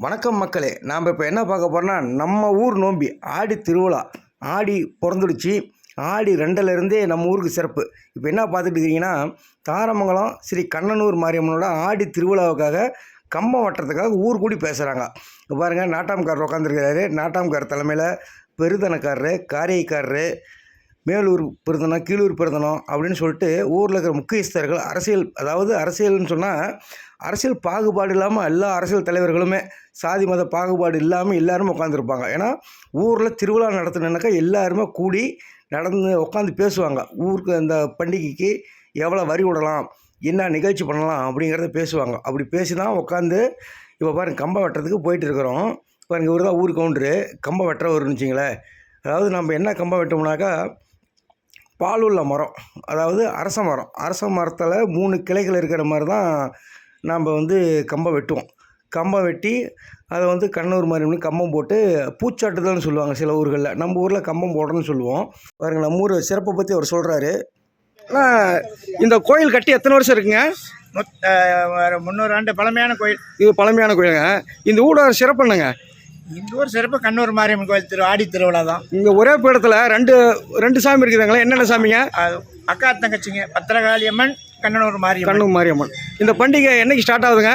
வணக்கம் மக்களே நாம் இப்போ என்ன பார்க்க போகிறோம்னா நம்ம ஊர் நோம்பி ஆடி திருவிழா ஆடி பிறந்துடுச்சு ஆடி ரெண்டுலேருந்தே நம்ம ஊருக்கு சிறப்பு. இப்போ என்ன பார்த்துட்டு இருக்கிறீங்கன்னா தாரமங்கலம் ஸ்ரீ கண்ணனூர் மாரியம்மனோட ஆடி திருவிழாவுக்காக கம்பம் வட்டுறதுக்காக ஊர் கூடி பேசுகிறாங்க பாருங்கள் நாட்டாம்காரர் உட்காந்துருக்கிறாரு நாட்டாம்கார் தலைமையில் பெருதனக்காரரு காரியக்காரரு மேலூர் பிறந்தனம் கீழூர் பிறந்தனம் அப்படின்னு சொல்லிட்டு ஊரில் இருக்கிற முக்கியஸ்தர்கள் அரசியல் அதாவது அரசியல்னு சொன்னால் அரசியல் பாகுபாடு இல்லாமல் எல்லா அரசியல் தலைவர்களுமே சாதி மத பாகுபாடு இல்லாமல் எல்லாருமே உட்காந்துருப்பாங்க ஏன்னா ஊரில் திருவிழா நடத்தினாக்கா எல்லாருமே கூடி நடந்து உட்காந்து பேசுவாங்க. ஊருக்கு அந்த பண்டிகைக்கு எவ்வளோ வரி விடலாம் என்ன நிகழ்ச்சி பண்ணலாம் அப்படிங்கிறத பேசுவாங்க. அப்படி பேசி தான் உட்காந்து இப்போ பாருங்க கம்பம் வெட்டுறதுக்கு போயிட்டு இருக்கிறோம் பாருங்க இவர் தான் ஊர் கவுண்டரு. கம்பம் வெட்டுறவர்னு வச்சிங்களேன். அதாவது நம்ம என்ன கம்பம் வெட்டோம்னாக்கா பால் உள்ள மரம். அதாவது அரச மரம். அரச மரத்தில் மூணு கிளைகள் இருக்கிற மாதிரி தான் நாம் வந்து கம்பம் வெட்டுவோம். கம்பம் வெட்டி அதை வந்து கண்ணூர் மாதிரி கம்பம் போட்டு பூச்சாட்டுதல்னு சொல்லுவாங்க சில ஊர்களில். நம்ம ஊரில் கம்பம் போடுறோன்னு சொல்லுவோம். பாருங்க நம்ம ஊர் சிறப்பை பற்றி அவர் சொல்கிறாரு இந்த கோயில் கட்டி எத்தனை வருஷம் இருக்குங்க? முந்நூறு ஆண்டு பழமையான கோயில். இது பழமையான கோயிலுங்க. இந்த ஊரோட சிறப்பு என்னங்க? இந்த ஊர் சிறப்பு கண்ணூர் மாரியம்மன் கோயில் திரு ஆடி திருவிழா தான். இங்கே ஒரே பீடத்தில் ரெண்டு ரெண்டு சாமி இருக்குதுங்களா என்னென்ன சாமிங்க? அது அக்கா தங்கச்சிங்க பத்திரகாளி அம்மன் கண்ணனூர் மாரியம்மன். கண்ணூர் மாரியம்மன். இந்த பண்டிகை என்னைக்கு ஸ்டார்ட் ஆகுதுங்க?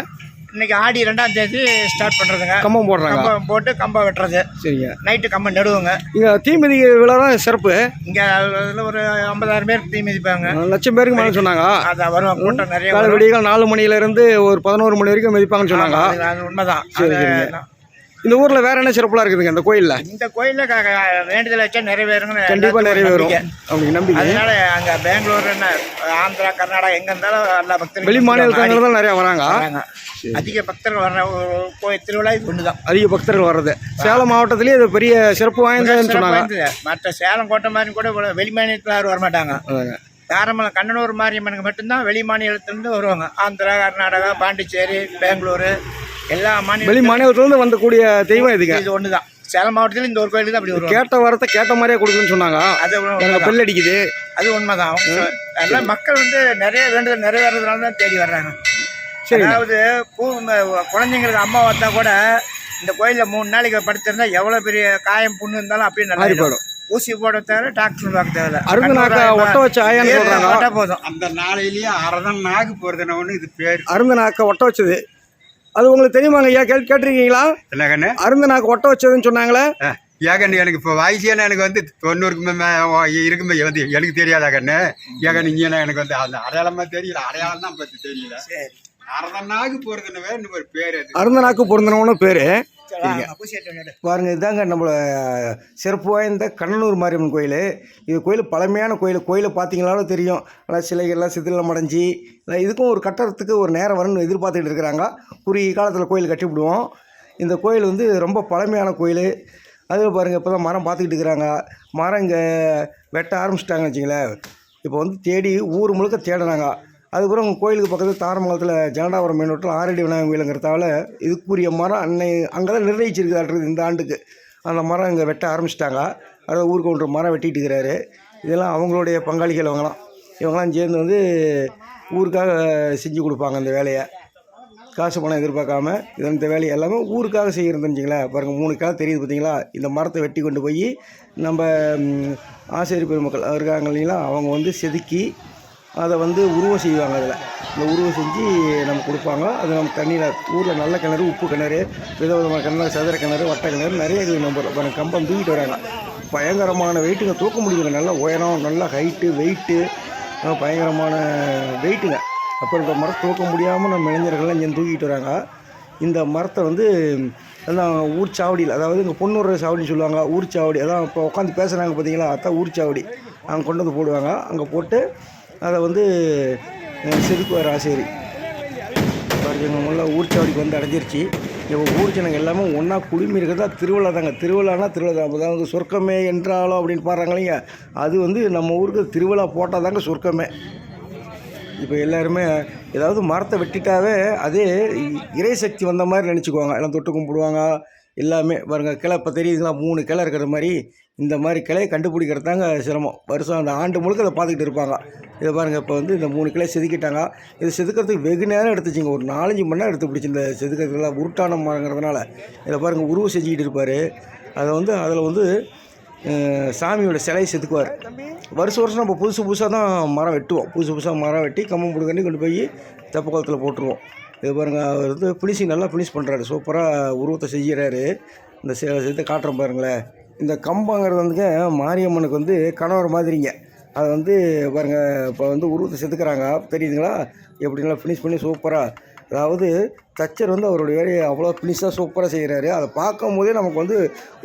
இன்னைக்கு ஆடி ரெண்டாம் தேதி ஸ்டார்ட் பண்ணுறதுங்க கம்பம் போடுறாங்க. கம்பம் போட்டு கம்பம் வெட்டுறது. சரிங்க. நைட்டு கம்பம் நடுவுங்க. இங்கே தீமிதி விழா தான் சிறப்பு. இங்கே அதில் ஒரு ஐம்பதாயிரம் பேர் தீ மிதிப்பாங்க. லட்சம் பேருக்கு மேலே சொன்னாங்க. அதான் வருவாங்க கூட்டம் நிறைய வரும். விடியகால் நாலு மணிலேருந்து ஒரு பதினோரு மணி வரைக்கும் மிதிப்பாங்கன்னு சொன்னாங்க. அது- அது உண்மைதான். சரி, அது. இந்த ஊரில் வேற என்ன சிறப்புலாம் இருக்குதுங்க இந்த கோயிலில்? இந்த கோயிலில் வேண்டுதல் வச்சா நிறைவேறும். அப்படி நம்பிக்கை. அதனால அங்க பெங்களூர் என்ன ஆந்திரா கர்நாடகா எங்க இருந்தாலும் எல்லா பக்தர்களும் வெளி மாநிலத்தினர் தான் நிறையா வராங்க. அதிக பக்தர்கள் வர்ற கோயில் திருவிழா இது ஒண்ணுதான். அதிக பக்தர்கள் வர்றது. சேலம் மாவட்டத்திலேயே இது பெரிய சிறப்பு வாய்ந்ததுன்னு சொன்னாங்க. மற்ற சேலம் கோட்டை மாதிரி கூட வெளி மாநிலத்தில் யாரும் வரமாட்டாங்க. தாராமலம் கண்ணனூர் மாரியம்மனுக்கு மட்டும்தான் வெளி மாநிலத்திலிருந்து வருவாங்க. ஆந்திரா கர்நாடகா பாண்டிச்சேரி பெங்களூரு எல்லா வெளி மாநிலம் மாநிலத்திலேருந்து வந்தக்கூடிய தெய்வம் இதுங்க. இது ஒண்ணுதான். சேலம் மாவட்டத்தில் இந்த ஒரு கோயிலுக்கு தான் அப்படி வருவாங்க. கேட்ட வரத்தை கேட்ட மாதிரியே கொடுக்குன்னு சொன்னாங்க. அது. பெல் அடிக்குது. அது உண்மைதான் அவங்க எல்லாம் மக்கள் வந்து நிறைய வேண்டுதல் நிறைவேறதுனால தான் தேடி வர்றாங்க. சரிங்க. அதாவது பூ குழந்தைங்களுக்கு அம்மா வந்தா கூட இந்த கோயில்ல மூணு நாளைக்கு படுத்திருந்தா எவ்வளவு பெரிய காயம் புண்ணு இருந்தாலும் அப்படியே நல்லா. போயிடும். ஊசி போட தேவை டாக்டர் பார்க்க தேவை அருந்தநாக்க ஒட்ட வச்ச ஆயான்னு. போதும். அந்த நாளையிலேயே அரதன் நாகு போறதுனவனு இது பேர். அருந்த நாக்க ஒட்ட வச்சது. அது உங்களுக்கு தெரியுமாங்க ஐயா? கேள் கேட்டிருக்கீங்களா? என்னகண்ணு அருந்த நாக்கு ஒட்ட வச்சதுன்னு சொன்னாங்களே. ஏகண்ணு எனக்கு இப்போ வயசான எனக்கு வந்து தொண்ணூறுக்கு மே- மே- இருக்குமே வந்து எனக்கு தெரியாதா கண்ணு? ஏகண்ணு இங்கே எனக்கு வந்து அந்த அடையாளமா தெரியல. அடையாளம் தான் பற்றி தெரியல. சரி. அரதன் நாகு போறதுன்னு இன்னும் ஒரு பேர் அது. அருந்த நாக்கு பேர். பாருங்க இதாங்க நம்மள சிறப்பு வாய்ந்த கண்ணனூர் மாரியம்மன் கோயில். இது கோயில் பழமையான கோயில். கோயிலை பார்த்தீங்களாலும் தெரியும். நல்லா சிலைகள்லாம் சிதிலம் அடைஞ்சி இதுக்கும் ஒரு கட்டறதுக்கு ஒரு நேரம் வரும்னு எதிர்பார்த்துட்டு இருக்கிறாங்க. குறுகிய காலத்தில் கோயில் கட்டிவிடுவோம் இந்த கோயில் வந்து ரொம்ப பழமையான கோயில். அதில் பாருங்கள் இப்போ தான் மரம் பார்த்துக்கிட்டு இருக்கிறாங்க. மரம் இங்கே வெட்ட ஆரம்பிச்சிட்டாங்கன்னு வச்சிங்களேன். இப்போ வந்து தேடி ஊர் முழுக்க தேடினாங்க அதுக்கப்புறம் கோயிலுக்கு பக்கத்தில் தாரமங்கலத்தில் ஜனடாபுரம் மேனோட்டில் ஆரடி விநாயகம் கோயிலுங்கிறதால இதுக்குரிய மரம் அன்னை அங்கே தான் நிர்ணயிச்சிருக்காட்டுறது இந்த ஆண்டுக்கு. அந்த மரம் இங்கே வெட்ட ஆரம்பிச்சிட்டாங்க. அதை ஊருக்கு ஒன்று மரம் வெட்டிட்டு இருக்கிறாரு. இதெல்லாம் அவங்களுடைய பங்காளிகள் அவங்களாம் இவங்களாம் சேர்ந்து வந்து ஊருக்காக செஞ்சு கொடுப்பாங்க அந்த வேலையை. காசு பணம் எதிர்பார்க்காம இது இந்த வேலையை எல்லாமே ஊருக்காக செய்கிறது தெரிஞ்சுங்களேன் பாருங்கள் மூணு காலம் தெரியுது பார்த்தீங்களா? இந்த மரத்தை வெட்டி கொண்டு போய் நம்ம ஆசிரியர் பெருமக்கள் இருக்காங்க இல்லைங்களா? அவங்க வந்து செதுக்கி அதை வந்து உருவம் செய்வாங்க அதில். இந்த உருவம் செஞ்சு நம்ம கொடுப்பாங்க. அது நம்ம தண்ணியில் ஊரில் நல்ல கிணறு உப்பு கிணறு விதவிதமான கிணறு சதுர கிணறு வட்ட கிணறு நிறைய இருக்குது நம்ம கம்பம் தூக்கிட்டு வராங்க. பயங்கரமான வெயிட்டுங்க. தூக்க முடியுங்க நல்லா உயரம் நல்லா ஹைட்டு வெயிட்டு பயங்கரமான வெயிட்டுங்க. அப்புறம் இந்த மரத்தை தூக்க முடியாமல் நம்ம இளைஞர்கள்லாம் இங்கே தூக்கிட்டு வராங்க. இந்த மரத்தை வந்து அதான் ஊர் சாவடியில் அதாவது இங்கே பொண்ணூர் சாவடின்னு சொல்லுவாங்க. ஊர் சாவடி. அதான் இப்போ உட்காந்து பேசுகிறாங்க பார்த்தீங்களா அதான் ஊர் சாவடி. அங்கே கொண்டு வந்து போடுவாங்க. அங்கே போட்டு அதை வந்து செதுக்குவார் ஆசேரி பாருங்க முள்ள ஊர் சாவடிக்கு வந்து அடைஞ்சிருச்சு. இப்போ ஊர் ஜனங்க எல்லாமே ஒன்றா குடுமி இருக்கிறதா திருவிழா தாங்க. திருவிழானா திருவிழா தான். அதாவது சொர்க்கமே என்றாலோ அப்படின்னு பாடுறாங்க அது வந்து நம்ம ஊருக்கு திருவிழா போட்டால் தாங்க சொர்க்கமே. இப்போ எல்லாருமே ஏதாவது மரத்தை வெட்டிட்டாவே அதே இ- இறை சக்தி வந்த மாதிரி நினச்சிக்குவாங்க. எல்லாம் தொட்டு கும்பிடுவாங்க. எல்லாமே பாருங்க கிளை இப்போ தெரியுதுங்களா மூணு கிளை இருக்கிற மாதிரி இந்த மாதிரி கிளையை கண்டுபிடிக்கிறது தாங்க சிரமம். வருஷம் அந்த ஆண்டு முழுக்க அதை பார்த்துக்கிட்டு இருப்பாங்க. இதை பாருங்கள் இப்போ வந்து இந்த மூணு கிளை செதுக்கிட்டாங்க. இது செதுக்கிறதுக்கு வெகு நேரம் எடுத்துச்சிங்க. ஒரு நாலஞ்சு மணி நேரம் எடுத்து பிடிச்சி இந்த செதுக்கிறதுலாம் உருட்டான மரங்கிறதுனால. இதை பாருங்கள் உருவம் செஞ்சுக்கிட்டு இருப்பார். அதை வந்து அதில் வந்து சாமியோட சிலையை செதுக்குவார். வருஷம் வருஷம் நம்ம புதுசு புதுசாக தான் மரம் வெட்டுவோம். புதுசு புதுசாக மரம் வெட்டி கம்பம் புடுக்கண்ணி கொண்டு போய் தெப்ப குளத்தில் போட்டுருவோம். இது பாருங்க அவர் வந்து ஃபினிஷிங் நல்லா ஃபினிஷ் பண்ணுறாரு சூப்பராக உருவத்தை செய்கிறாரு இந்த இதை காட்டுறோம் பாருங்களேன். இந்த கம்பங்கிறது வந்துங்க மாரியம்மனுக்கு வந்து கணவர் மாதிரிங்க. அதை வந்து பாருங்க இப்போ வந்து உருவத்தை செதுக்கிறாங்க. தெரியுதுங்களா? எப்படிங்களா ஃபினிஷ் பண்ணி சூப்பராக அதாவது தச்சர் வந்து அவருடைய வேலையை அவ்வளோ ஃபினிஷாக சூப்பராக செய்கிறாரு அதை பார்க்கும் போதே நமக்கு வந்து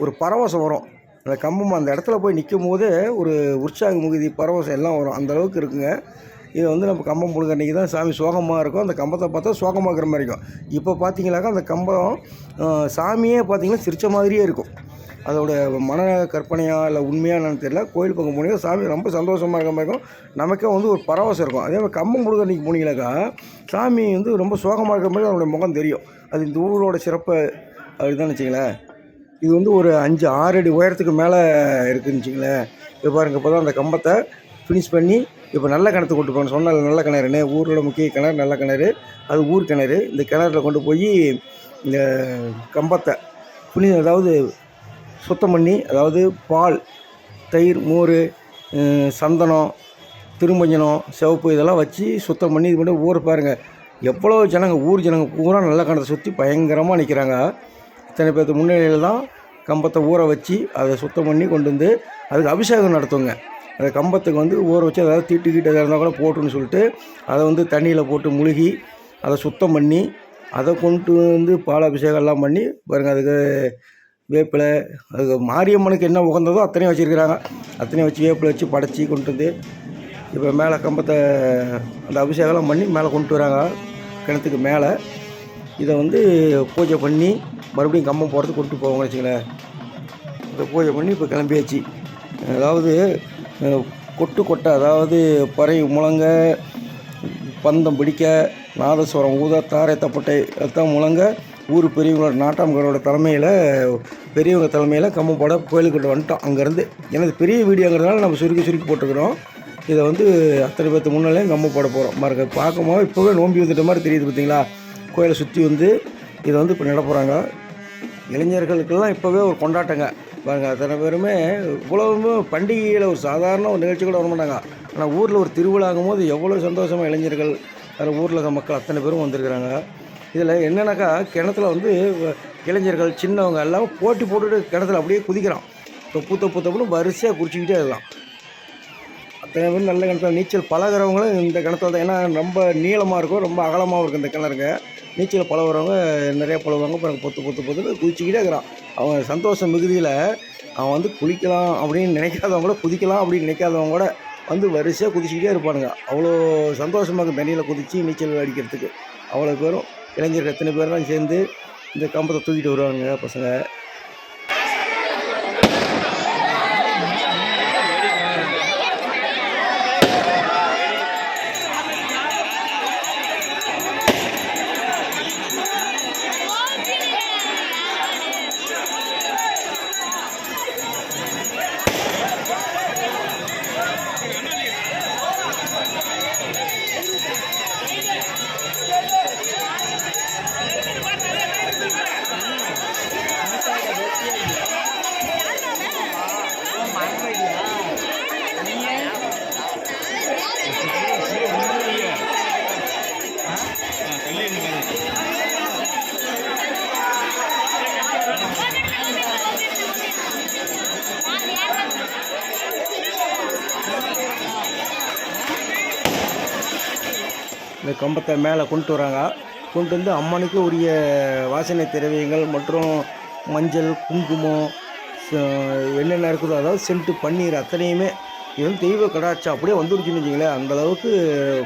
ஒரு பரவசம் வரும். அந்த கம்பம் அந்த இடத்துல போய் நிற்கும் போதே ஒரு உற்சாக முகுதி பரவசம் எல்லாம் வரும். அந்த அளவுக்கு இருக்குங்க. இதை வந்து நம்ம கம்பம் பிடுங்க. அன்றைக்கி தான் சாமி சோகமாக இருக்கும். அந்த கம்பத்தை பார்த்தா சோகமாக இருக்கிற மாதிரி இருக்கும். இப்போ பார்த்தீங்களாக்கா அந்த கம்பம் சாமியே பார்த்தீங்கன்னா சிரிச்ச மாதிரியே இருக்கும். அதோட மன கற்பனையாக இல்லை உண்மையாக என்னன்னு தெரியல. கோயில் பக்கம் போனீங்கன்னா சாமி ரொம்ப சந்தோஷமாக இருக்கிற மாதிரி இருக்கும். நமக்கே வந்து ஒரு பரவசம் இருக்கும். அதே மாதிரி கம்பம் கொடுக்க அன்றைக்கி போனீங்களாக்கா சாமி வந்து ரொம்ப சோகமாக இருக்கிற மாதிரி அதனுடைய முகம் தெரியும். அது இந்த ஊரோட சிறப்பு. அப்படிதான் வச்சுங்களேன் இது வந்து ஒரு அஞ்சு ஆறு அடி உயரத்துக்கு மேலே இருக்குன்னு வச்சுங்களேன் இப்போ பாருங்க இப்போ தான் அந்த கம்பத்தை ஃபினிஷ் பண்ணி இப்போ நல்ல கிணத்து கொண்டு போகணும். சொன்னால் நல்ல கிணறுன்னு. ஊரோட முக்கிய கிணறு நல்ல கிணறு. அது ஊர் கிணறு. இந்த கிணறுல கொண்டு போய் இந்த கம்பத்தை புனி அதாவது சுத்தம் பண்ணி அதாவது பால் தயிர் மோர் சந்தனம் திருமஞ்சனம் சிவப்பு இதெல்லாம் வச்சு சுத்தம் பண்ணி இது பண்ணி ஊரை பாருங்கள் எவ்வளோ ஜனங்க ஊர் ஜனங்க பூரா நல்ல கிணத்தை சுற்றி பயங்கரமாக நிற்கிறாங்க இத்தனை பேர்த்து முன்னிலையில் தான் கம்பத்தை ஊற வச்சு அதை சுத்தம் பண்ணி கொண்டு வந்து அதுக்கு அபிஷேகம் நடத்துவங்க அந்த கம்பத்துக்கு வந்து ஊற வச்சு அதாவது தீட்டு கீட்டு இருந்தால் கூட போட்டுன்னு சொல்லிட்டு அதை வந்து தண்ணியில் போட்டு முழுகி அதை சுத்தம் பண்ணி அதை கொண்டு வந்து பால் எல்லாம் பண்ணி பாருங்கள் அதுக்கு வேப்பிலை அதுக்கு மாரியம்மனுக்கு என்ன உகந்ததோ அத்தனையும் வச்சுருக்கிறாங்க. அத்தனையும் வச்சு வேப்பிலை வச்சு படைச்சி கொண்டு வந்து இப்போ மேலே கம்பத்தை அந்த அபிஷேகம்லாம் பண்ணி மேலே கொண்டு வராங்க. கிணத்துக்கு மேலே. இதை வந்து பூஜை பண்ணி மறுபடியும் கம்பம் போகிறதுக்கு கொண்டு போவாங்க வச்சுங்களேன் இதை பூஜை பண்ணி இப்போ கிளம்பியாச்சு. அதாவது கொட்டு கொட்டை அதாவது பறை முழங்க பந்தம் பிடிக்க நாதஸ்வரம் ஊத தாரை தப்பட்டை எல்லாம் முழங்க ஊர் பெரியவங்களோட நாட்டாம்களோட தலைமையில் பெரியவங்க தலைமையில் கம்மப்பட கோயிலுக்கு கோயிலுக்கிட்ட வந்துட்டோம். அங்கேருந்து ஏன்னா பெரிய வீடியோங்கிறதுனால நம்ம சுருக்கி சுருக்கி போட்டுக்கிறோம். இதை வந்து அத்தனை பேர்த்து முன்னாலேயும் கம்மப்பட போகிறோம் மறக்க பார்க்கும்போது இப்போவே நோம்பி வந்துட்ட மாதிரி தெரியுது பார்த்தீங்களா கோயிலை சுற்றி வந்து இதை வந்து இப்போ நட போகிறாங்க இளைஞர்களுக்கெல்லாம் இப்போவே ஒரு கொண்டாட்டங்க. பாருங்கள் அத்தனை பேருமே இவ்வளவுமே பண்டிகையில் ஒரு சாதாரண ஒரு நிகழ்ச்சி கூட வர மாட்டாங்க ஆனால் ஊரில் ஒரு திருவிழாங்கும் போது எவ்வளோ சந்தோஷமாக இளைஞர்கள் அதில் ஊரில் இருக்க மக்கள் அத்தனை பேரும் வந்திருக்கிறாங்க. இதில் என்னென்னாக்கா கிணத்துல வந்து இளைஞர்கள் சின்னவங்க எல்லாம் போட்டி போட்டுட்டு கிணத்துல அப்படியே குதிக்கிறான். தொப்பு தொப்பு தொப்புன்னு வரிசையாக குடிச்சிக்கிட்டே இருக்கலாம் அத்தனை பேர் நல்ல கிணத்துல நீச்சல் பழகிறவங்களும் இந்த கிணத்துல தான். ஏன்னா ரொம்ப நீளமாக இருக்கும் ரொம்ப அகலமாகவும் இருக்கும் இந்த கிணறுங்க. நீச்சல் பழகுறவங்க நிறைய பழகுவாங்க. அப்புறம் பொத்து பொத்து பொத்துன்னு குதிச்சுக்கிட்டே இருக்கிறான். அவன் சந்தோஷம் மிகுதியில் அவன் வந்து குளிக்கலாம் அப்படின்னு நினைக்காதவங்க கூட குதிக்கலாம் அப்படின்னு நினைக்காதவங்க கூட வந்து வரிசையாக குதிச்சுக்கிட்டே இருப்பானுங்க. அவ்வளோ சந்தோஷமாக இருக்கும் தண்ணியில் குதித்து நீச்சல் அடிக்கிறதுக்கு. அவ்வளோ பேரும் இளைஞர்கள் எத்தனை பேர்லாம் சேர்ந்து இந்த கம்பத்தை தூக்கிட்டு வருவாங்க பசங்க. கம்பத்தை மேலே கொண்டு வராங்க. கொண்டு வந்து அம்மனுக்கு உரிய வாசனை திரவியங்கள் மற்றும் மஞ்சள் குங்குமம் என்னென்ன இருக்குதோ அதாவது சென்ட்டு பன்னீர் அத்தனையுமே இது வந்து தெய்வ கடாட்சம் அப்படியே வந்துருச்சுன்னு வச்சுங்களேன் அந்தளவுக்கு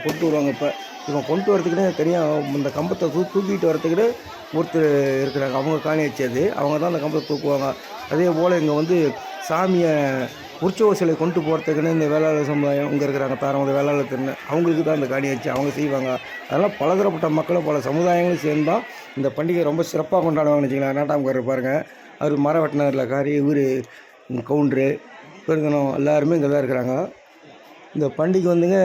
கொண்டு வருவாங்க இப்போ. இவன் கொண்டு வரதுக்குன்னே தனியாக இந்த கம்பத்தை தூ தூக்கிட்டு வரத்துக்குன்னு ஒருத்தர் இருக்கிறாங்க. அவங்க காணி வச்சது. அவங்க தான் அந்த கம்பத்தை தூக்குவாங்க. அதே போல் இங்கே வந்து சாமியை உற்சவ சிலை கொண்டு போகிறதுக்குன்னு இந்த வேளாளர் சமுதாயம் இங்கே இருக்கிறாங்க தாரமத வேளாளர் திறன் அவங்களுக்கு தான் அந்த காணி வச்சு அவங்க செய்வாங்க. அதனால் பலதரப்பட்ட மக்களும் பல சமுதாயங்களும் சேர்ந்தால் இந்த பண்டிகை ரொம்ப சிறப்பாக கொண்டாடுவாங்கன்னு வச்சுங்களேன் நாட்டாமக்காரர் பாருங்கள் அவர் மரம் வெட்டினரில் காரி இவர் கவுண்டரு பெருங்கனம் எல்லாருமே இங்கே தான் இருக்கிறாங்க. இந்த பண்டிகை வந்துங்க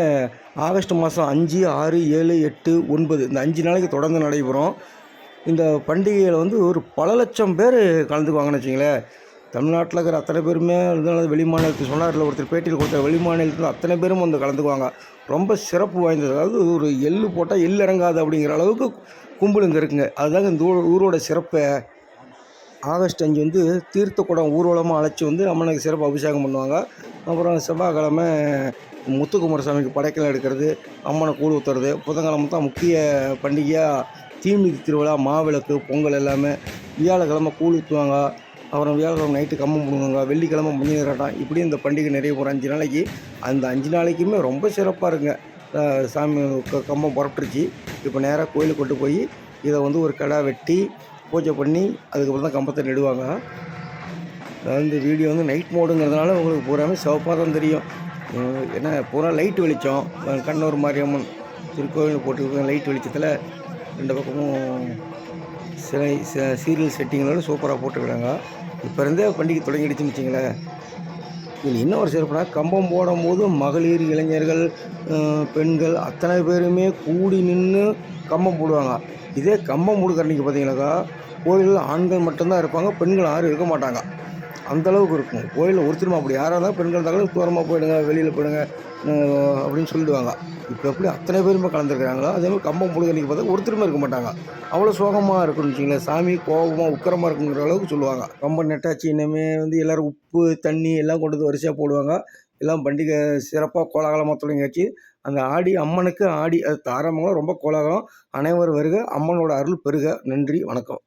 ஆகஸ்ட் மாதம் அஞ்சு ஆறு ஏழு எட்டு ஒன்பது இந்த அஞ்சு நாளைக்கு தொடர்ந்து நடைபெறும். இந்த பண்டிகையில் வந்து ஒரு பல லட்சம் பேர் கலந்துக்குவாங்கன்னு வச்சிங்களேன் தமிழ்நாட்டில் இருக்கிற அத்தனை பேருமே இருந்தாலும் வெளி மாநிலத்துக்கு சொன்னார்ல ஒருத்தர் பேட்டியில் கொடுத்த வெளி மாநிலத்தில் அத்தனை பேரும் வந்து கலந்துக்குவாங்க. ரொம்ப சிறப்பு வாய்ந்தது. அதாவது ஒரு எள்ளு போட்டால் எள்ளு இறங்காது அப்படிங்கிற அளவுக்கு கும்பல் இங்கே இருக்குங்க. அதுதாங்க இந்த ஊர் ஊரோட சிறப்பை. ஆகஸ்ட் அஞ்சு வந்து தீர்த்த குடம் ஊர்வலமாக அழைச்சி வந்து அம்மனுக்கு சிறப்பு அபிஷேகம் பண்ணுவாங்க. அப்புறம் செவ்வாய்க்கிழமை முத்துக்குமாரசாமிக்கு படைக்கல் எடுக்கிறது அம்மனை கூழ் ஊற்றுறது புதன்கிழமை தான் முக்கிய பண்டிகையாக தீமிதி திருவிழா மாவிளக்கு பொங்கல் எல்லாமே. வியாழக்கிழமை கூழ் ஊற்றுவாங்க அப்புறம் வியாழக்கிழமை நைட்டு கம்பம் பண்ணுவாங்க வெள்ளிக்கிழமை மஞ்சள் இப்படி இந்த பண்டிகை நிறைய போகிற அஞ்சு நாளைக்கு. அந்த அஞ்சு நாளைக்குமே ரொம்ப சிறப்பாக இருக்குங்க. சாமி க- கம்பம் புறப்பட்டுருச்சு இப்போ நேராக கோயிலுக்கு கொண்டு போய் இதை வந்து ஒரு கடை வெட்டி பூஜை பண்ணி அதுக்கப்புறம் தான் கம்பத்தை நெடுவாங்க. அந்த இந்த வீடியோ வந்து நைட் மோடுங்கிறதுனால உங்களுக்கு பூராமே சிவப்பாக தான் தெரியும். ஏன்னா பூரா லைட் வெளிச்சம். கண்ணூர் மாரியம்மன் திருக்கோவில் போட்டுருக்க லைட் வெளிச்சத்தில் ரெண்டு பக்கமும் சிலை சீரியல் செட்டிங்களோட சூப்பராக போட்டுருக்குறாங்க. இப்போ இருந்தே பண்டிகை தொடங்கிடுச்சுன்னு வச்சிங்களேன் இதில் இன்னும் ஒரு சிறப்புனா கம்பம் போடும்போது மகளிர் இளைஞர்கள் பெண்கள் அத்தனை பேருமே கூடி நின்று கம்பம் போடுவாங்க. இதே கம்பம் போடுக்கிற அன்றைக்கி பார்த்தீங்கன்னாக்கா கோயிலில் ஆண்கள் மட்டும்தான் இருப்பாங்க பெண்கள் யாரும் இருக்க மாட்டாங்க. அந்த அளவுக்கு இருக்கும். கோயிலில் ஒருத்தருமா அப்படி யாராக இருந்தால் பெண்கள் இருந்தாலும் தூரமாக போயிடுங்க வெளியில் போயிடுங்க. அப்படின்னு சொல்லிடுவாங்க. இப்போ எப்படி அத்தனை பேருமே கலந்துருக்குறாங்களோ அதே மாதிரி கம்பம் போடுக்கிற அன்றைக்கி பார்த்தா ஒருத்தருமே இருக்க மாட்டாங்க. அவ்வளோ சோகமாக இருக்குன்னு வச்சிங்களேன் சாமி கோபமாக உக்கரமாக இருக்குங்கிற அளவுக்கு சொல்லுவாங்க. ரொம்ப நெட்டாச்சு இனிமே வந்து எல்லோரும் உப்பு தண்ணி எல்லாம் கொண்டு வந்து வரிசையாக போடுவாங்க. எல்லாம் பண்டிகை சிறப்பாக கோலாகலமாக தொடங்கியாச்சு. அந்த ஆடி அம்மனுக்கு ஆடி அது தாராமங்கலம் ரொம்ப கோலாகலம். அனைவரும் வருக அம்மனோட அருள் பெருக. நன்றி வணக்கம்.